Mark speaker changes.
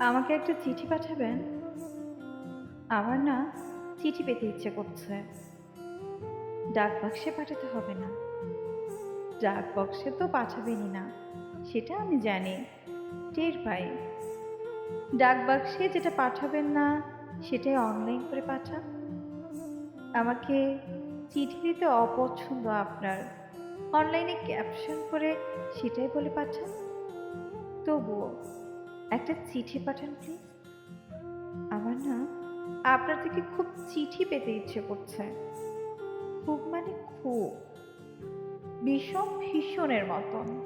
Speaker 1: আমাকে একটা চিঠি পাঠাবেন? আমার না চিঠি পেতে ইচ্ছে করছে। ডাক বাক্সে পাঠাতে হবে না। ডাক বক্সে তো পাঠাবেনই না, সেটা আমি জানি। টের পাই। ডাক বাক্সে যেটা পাঠাবেন না, সেটাই অনলাইন করে পাঠান। আমাকে চিঠি দিতে অপছন্দ আপনার। অনলাইনে ক্যাপশন করে সেটাই বলে পাঠান। তবুও একটা চিঠি পাঠান প্লিজ আমার না আপনার থেকে খুব চিঠি পেতে ইচ্ছে করছে। খুব মানে খুব। বিষম ভীষণের মতন।